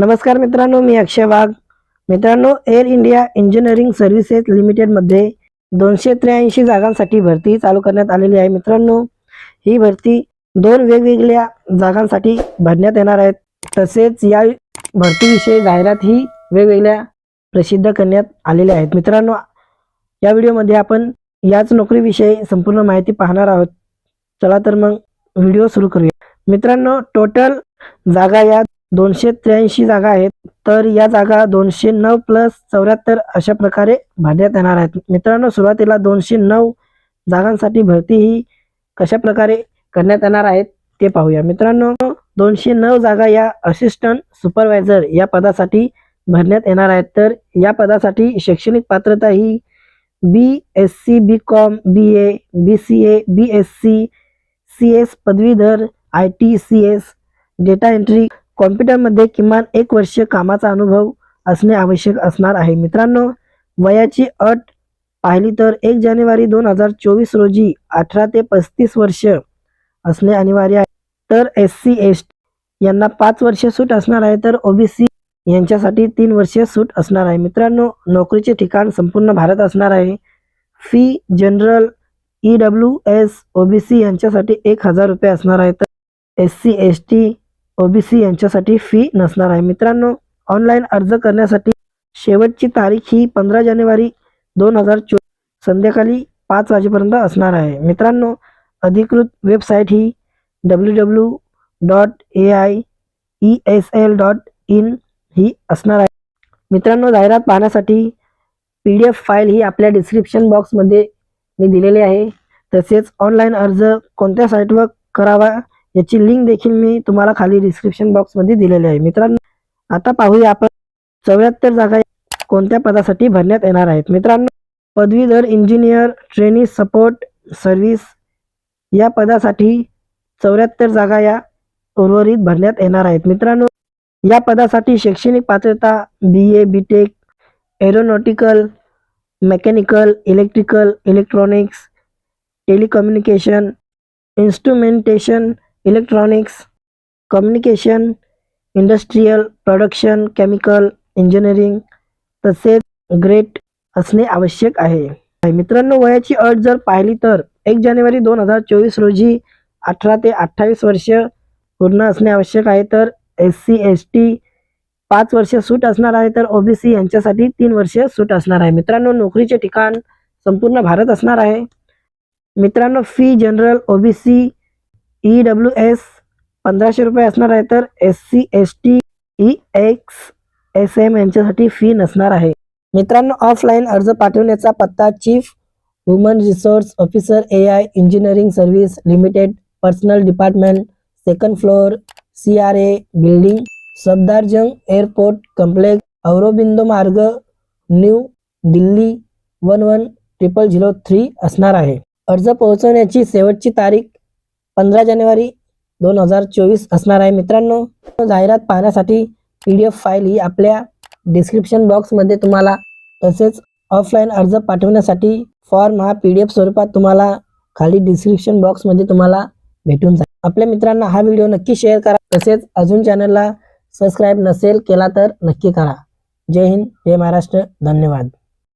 नमस्कार मित्रांनो मी अक्षय वाघ. मित्रांनो एअर इंडिया इंजिनिअरिंग सर्व्हिसेस लिमिटेडमध्ये दोनशे त्र्याऐंशी जागांसाठी भरती चालू करण्यात आलेली आहे मित्रांनो. ही भरती दोन वेगवेगळ्या जागांसाठी भरण्यात येणार आहेत. तसेच या भरतीविषयी जाहिरात ही वेगवेगळ्या प्रसिद्ध करण्यात आलेल्या आहेत. मित्रांनो या व्हिडिओमध्ये आपण याच नोकरीविषयी संपूर्ण माहिती पाहणार आहोत. चला तर मग व्हिडिओ सुरू करूया. मित्रांनो टोटल जागा या दोनशे त्र्याऐंशी जागा आहेत. तर या जागा दोनशे नऊ प्लस चौऱ्याहत्तर अशा प्रकारे भरण्यात येणार आहेत. मित्रांनो सुरुवातीला दोनशे नऊ जागांसाठी भरती ही कशा प्रकारे करण्यात येणार आहेत ते पाहूया. मित्रांनो दोनशे नऊ जागा या असिस्टंट सुपरवायझर या पदासाठी भरण्यात येणार आहेत. तर या पदासाठी शैक्षणिक पात्रता ही B S C B com B A B C A B S C C S पदवीधर I T C S data entry कॉम्प्युटरमध्ये किमान एक वर्ष कामाचा अनुभव असणे आवश्यक असणार आहे. मित्रांनो वयाची अट पाहिली तर एक जानेवारी दोन हजार चोवीस रोजी अठरा ते पस्तीस वर्ष असणे अनिवार्य आहे. तर एस सी एस यांना पाच वर्ष सूट असणार आहे तर ओबीसी यांच्यासाठी तीन वर्ष सूट असणार आहे. मित्रांनो नोकरीचे ठिकाण संपूर्ण भारत असणार आहे. Fee general E W S OBC यांच्यासाठी एक हजार रुपये असणार आहे. तर S C S T OBC यांच्यासाठी फी नसणार आहे. मित्रांनो ऑनलाईन अर्ज करण्यासाठी शेवटची तारीख ही पंधरा जानेवारी दोन हजार चोवीस संध्याकाळी पाच वाजेपर्यंत असणार आहे. मित्रांनो अधिकृत website he W W dot A I E S L dot in ही असणार आहे. मित्रांनो जाहिरात पाहण्यासाठी पी डी एफ फाईल ही आपल्या डिस्क्रिप्शन बॉक्समध्ये मी दिलेली आहे. तसेच ऑनलाईन अर्ज कोणत्या साईटवर करावा याची लिंक देखील मी तुम्हाला खाली डिस्क्रिप्शन बॉक्समध्ये दिलेली आहे. मित्रांनो आता पाहूया आपण चौऱ्याहत्तर जागा कोणत्या पदासाठी भरण्यात येणार आहेत. मित्रांनो पदवीधर इंजिनियर ट्रेनी सपोर्ट सर्व्हिस या पदासाठी चौऱ्याहत्तर जागा या उर्वरित भरण्यात येणार आहेत. मित्रांनो या पदासाठी शैक्षणिक पात्रता B E B tech aeronautical mechanical electrical electronics telecommunication instrumentation electronics communication industrial production chemical engineering तसेच ग्रेट असणे आवश्यक आहे. मित्रांनो वयाची अट जर पाहिली तर एक जानेवारी दोन हजार चोवीस रोजी अठरा ते अठ्ठावीस वर्ष पूर्ण असणे आवश्यक आहे. तर एस सी एस टी पाच वर्ष सूट असणार आहे. तर ओबीसी यांच्यासाठी तीन वर्ष सूट असणार आहे. मित्रांनो नोकरीचे ठिकाण संपूर्ण भारत असणार आहे. मित्रांनो fee general OBC E W S पंधराशे रुपये असणार आहे तर S C S T E X S M यांच्यासाठी फी नसणार आहे. मित्रांनो ऑफलाईन अर्ज पाठवण्याचा पत्ता chief woman resource officer A I engineering service limited personal department second floor C R A building Safdarjung airport complex Aurobindo Marg new Delhi one one triple zero three असणार आहे. अर्ज पोहोचवण्याची शेवटची तारीख पंधरा जानेवारी दोन हजार चोवीस असणार आहे. मित्रांनो जाहिरात पाहण्यासाठी पी डी एफ फाईल ही आपल्या डिस्क्रिप्शन बॉक्समध्ये तुम्हाला तसेच ऑफलाईन अर्ज पाठवण्यासाठी फॉर्म हा पी डी एफ स्वरूपात तुम्हाला खाली डिस्क्रिप्शन बॉक्समध्ये तुम्हाला भेटून जाईल. आपल्या मित्रांना हा व्हिडिओ नक्की शेअर करा. तसेच अजून चॅनलला सबस्क्राईब नसेल केला तर नक्की करा. जय हिंद जय महाराष्ट्र. धन्यवाद.